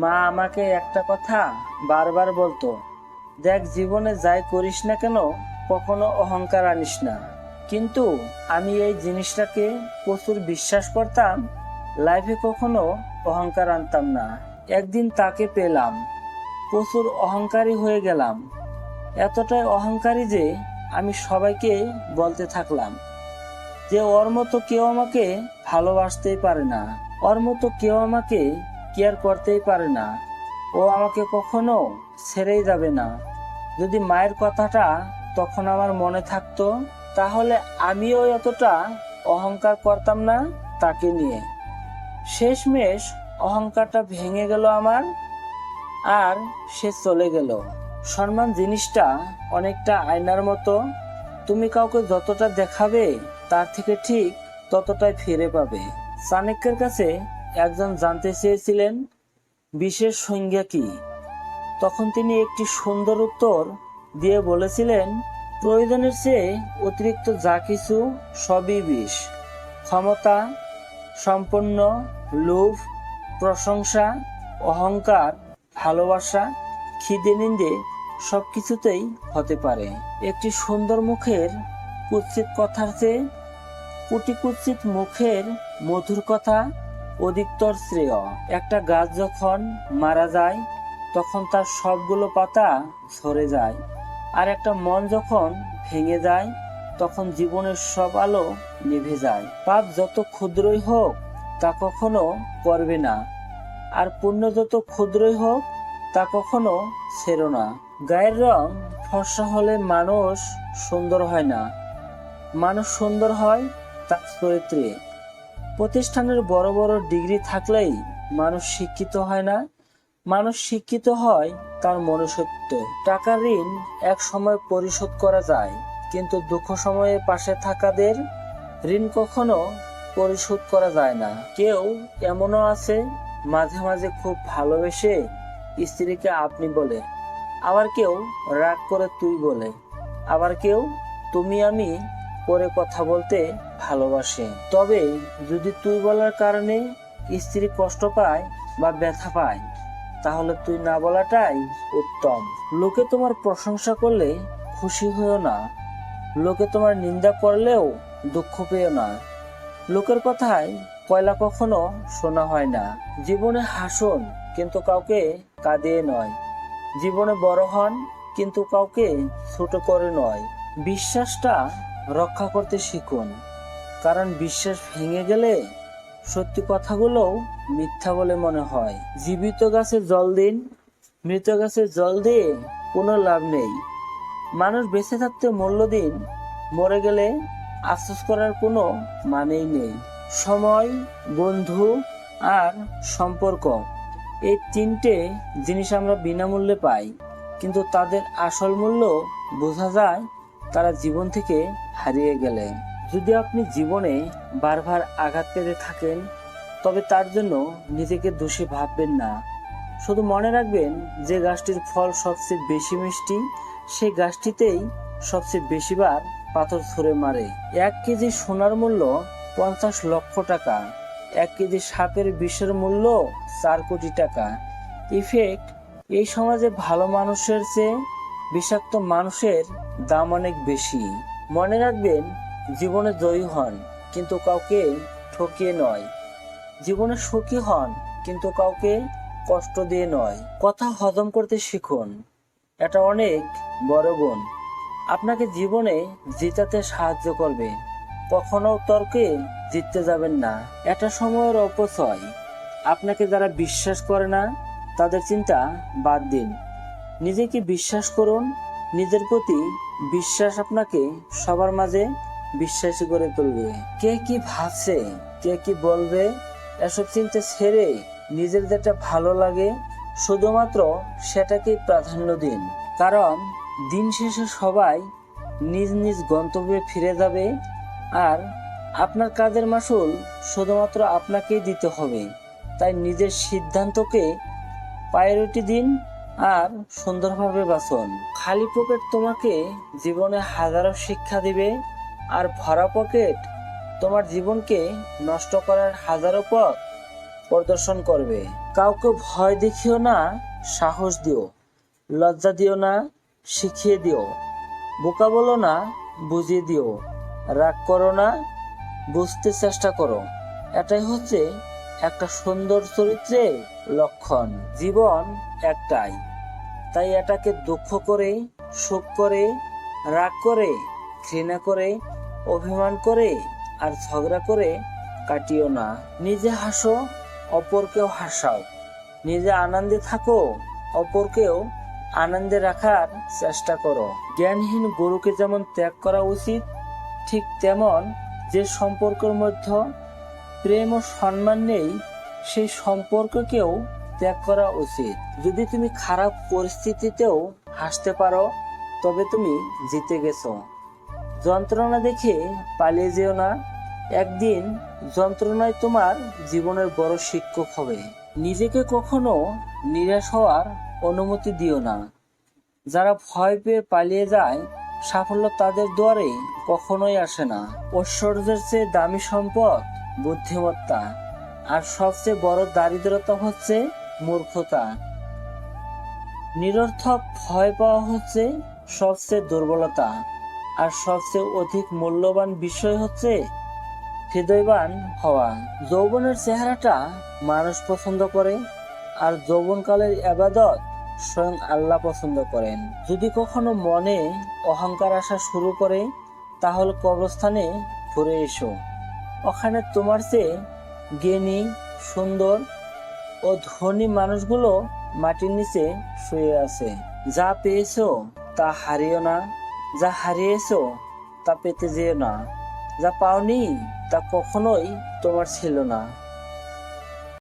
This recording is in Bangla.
মা আমাকে একটা কথা বারবার বলতো, দেখ, জীবনে যাই করিস না কেন, কখনো অহংকার আনিস না। কিন্তু আমি এই জিনিসটাকে প্রচুর বিশ্বাস করতাম লাইফে কখনো অহংকার আনতাম না। একদিন তাকে পেলাম, প্রচুর অহংকারী হয়ে গেলাম। এতটাই অহংকারী যে আমি সবাইকে বলতে থাকলাম যে, ওর মতো কেউ আমাকে ভালোবাসতেই পারে না। ওর মতো কেউ আমাকে কেয়ার করতেই পারে না। ও আমাকে কখনো ছেড়েই যাবে না। যদি মায়ের কথাটা তখন আমার মনে থাকতো, তাহলে আমিও এতটা অহংকার করতাম না তাকে নিয়ে। শেষমেশ অহংকারটা ভেঙে গেল আমার, আর সে চলে গেল। সম্মান জিনিসটা অনেকটা আয়নার মতো। তুমি কাউকে যতটা দেখাবে, তার থেকে ঠিক ততটাই ফিরে পাবে। চাণক্যের কাছে একজন জানতে চেয়েছিলেন, বিশেষ সংজ্ঞা কি? তখন তিনি একটি সুন্দর উত্তর দিয়ে বলেছিলেন, প্রয়োজনের চেয়ে অতিরিক্ত যা কিছু, সবই বিষ। ক্ষমতা সম্পন্ন লোভ, প্রশংসা, অহংকার, ভালোবাসা, খিদে নিন্দে সব কিছুতেই হতে পারে। একটি সুন্দর মুখের কুৎসিত কথার চেয়ে কুটি কুৎসিত মুখের মধুর কথা অধিকতর শ্রেয়। একটা গাছ যখন মারা যায়, তখন তার সবগুলো পাতা ঝরে যায়। আর একটা মন যখন ভেঙে যায়, তখন জীবনের সব আলো নিভে যায়। পাপ যত ক্ষুদ্রই হোক, তা কখনো করবে না। আর পুণ্য যত ক্ষুদ্রই হোক, তা কখনো ছেড়ো না। গায়ের রং ফর্সা হলে মানুষ সুন্দর হয় না। মানুষ সুন্দর হয় তার চরিত্রে। প্রতিষ্ঠানের বড় বড় ডিগ্রি থাকলেই মানুষ শিক্ষিত হয় না। মানুষ শিক্ষিত হয় তার মনুষ্যত্ব। টাকার ঋণ এক সময় পরিশোধ করা যায়, কিন্তু দুঃখ সময়ে পাশে থাকাদের ঋণ কখনো পরিশোধ করা যায় না। কেউ এমনও আছে, মাঝে মাঝে খুব ভালোবেসে স্ত্রীকে আপনি বলে, আবার কেউ রাগ করে তুই বলে, আবার কেউ তুমি আমি করে কথা বলতে ভালোবাসে। তবে যদি তুই বলার কারণে স্ত্রী কষ্ট পায় বা ব্যথা পায়, তাহলে তুই না বলাটাই উত্তম। লোকে তোমার প্রশংসা করলে খুশি হয়েও না। লোকে তোমার নিন্দা করলেও দুঃখ পেও না। লোকের কথায় কয়লা কখনো শোনা হয় না। জীবনে হাসুন কিন্তু কাউকে কাঁদিয়ে নয়। জীবনে বড় হন কিন্তু কাউকে ছোট করে নয়। বিশ্বাসটা রক্ষা করতে শিখুন। কারণ বিশ্বাস ভেঙে গেলে সত্যি কথাগুলোও মিথ্যা বলে মনে হয়। জীবিত গাছে জল দিন, মৃত গাছে জল দিয়ে কোনো লাভ নেই। মানুষ বেঁচে থাকতে মূল্য দিন, মরে গেলে আফসোস করার কোনো মানেই নেই। সময়, বন্ধু আর সম্পর্ক, এই তিনটে জিনিস আমরা বিনামূল্যে পাই। কিন্তু তাদের আসল মূল্য বোঝা যায় তারা জীবন থেকে হারিয়ে গেলে। যদি আপনি জীবনে বারবার আঘাত পেতে থাকেন, তবে তার জন্য নিজেকে দোষী ভাববেন না। শুধু মনে রাখবেন যে গাছটির ফল সবচেয়ে বেশি মিষ্টি, সেই গাছটিতেই সবচেয়ে বেশিবার পাথর ছুঁড়ে মারে। এক কেজি সোনার মূল্য পঞ্চাশ লক্ষ টাকা, এক কেজি সাপের বিষের মূল্য চার কোটি টাকা। ইফেক্ট, এই সমাজে ভালো মানুষের চেয়ে বিষাক্ত মানুষের দাম অনেক বেশি। মনে রাখবেন, জীবনে জয়ী হন, কিন্তু কাউকে ঠকিয়ে নয়। জীবনে সুখী হন, কিন্তু কাউকে কষ্ট দিয়ে নয়। কথা হজম করতে শিখুন। এটা অনেক বড় গুণ। আপনাকে জীবনে জিতাতে সাহায্য করবে। কখনো তর্কে জিততে যাবেন না। এটা সময়ের অপচয়। আপনাকে যারা বিশ্বাস করে না, তাদের চিন্তা বাদ দিন। নিজেকে বিশ্বাস করুন, নিজের প্রতি বিশ্বাস আপনাকে? সবার মাঝে বিশ্বাসী করে তুলবে। কে কি ভাবছে? কে কি বলবে? এসব চিন্তা ছেড়ে নিজের যেটা ভালো লাগে, শুধুমাত্র সেটাকেই প্রাধান্য দিন। কারণ দিন শেষে সবাই নিজ নিজ গন্তব্যে ফিরে যাবে আর আপনার কাজের মাসুল শুধুমাত্র আপনাকেই দিতে হবে। তাই নিজের সিদ্ধান্তকে প্রায়োরিটি দিন আর সুন্দরভাবে বাঁচুন। খালি পকেট তোমাকে জীবনে হাজারো শিক্ষা দিবে আর ভরা পকেট তোমার জীবনকে নষ্ট করার হাজারো পথ প্রদর্শন করবে। কাউকে ভয় দেখিও না, সাহস দিও। লজ্জা দিও না, শিখিয়ে দিও। বোকা বলো না, বুঝিয়ে দিও। রাগ করো না, বুঝতে চেষ্টা করো। এটাই হচ্ছে একটা সুন্দর চরিত্রের লক্ষণ, জীবন একটাই। তাই এটাকে দুঃখ করে, সুখ করে, রাগ করে, ঘৃণা করে, অভিমান করে আর ঝগড়া করে কাটিও না। নিজে হাসো, অপরকেও হাসাও। নিজে আনন্দে থাকো, অপরকেও আনন্দে রাখার চেষ্টা করো। জ্ঞানহীন গরুকে যেমন ত্যাগ করা উচিত, ঠিক তেমন যে সম্পর্কের মধ্যে প্রেম ও সম্মান নেই, সেই সম্পর্ককেও ত্যাগ করা উচিত। যদি তুমি খারাপ পরিস্থিতিতেও হাসতে পারো, তবে তুমি জিতে গেছো। যন্ত্রণা দেখে পালিয়ে যেও না। একদিন যন্ত্রণায় তোমার জীবনের বড় শিক্ষক হবে। নিজেকে কখনো নিরাশ হওয়ার অনুমতি দিও না। যারা ভয় পেয়ে পালিয়ে যায়, সাফল্য তাদের দ্বারে কখনোই আসে না। ঐশ্বর্যের চেয়ে দামি সম্পদ বুদ্ধিমত্তা। আর সবচেয়ে বড় দারিদ্রতা হচ্ছে মূর্খতা। নিরর্থক ভয় পাওয়া হচ্ছে সবচেয়ে দুর্বলতা। আর সবচেয়ে অধিক মূল্যবান বিষয় হচ্ছে হৃদয়বান হওয়া। যৌবনের চেহারাটা মানুষ পছন্দ করে, আর যৌবনকালের আবাদত স্বয়ং আল্লাহ পছন্দ করেন। যদি কখনো মনে অহংকার আসা শুরু করে, তাহলে কবরস্থানে ঘুরে এসো। ওখানে তোমার চেয়ে জ্ঞানী, সুন্দর ও ধনী মানুষগুলো মাটির নিচে শুয়ে আছে। যা পেয়েছ তা হারিও না, যা হারিয়েছ তা পেতে যেও না। যা পাওনি তা কখনোই তোমার ছিল না।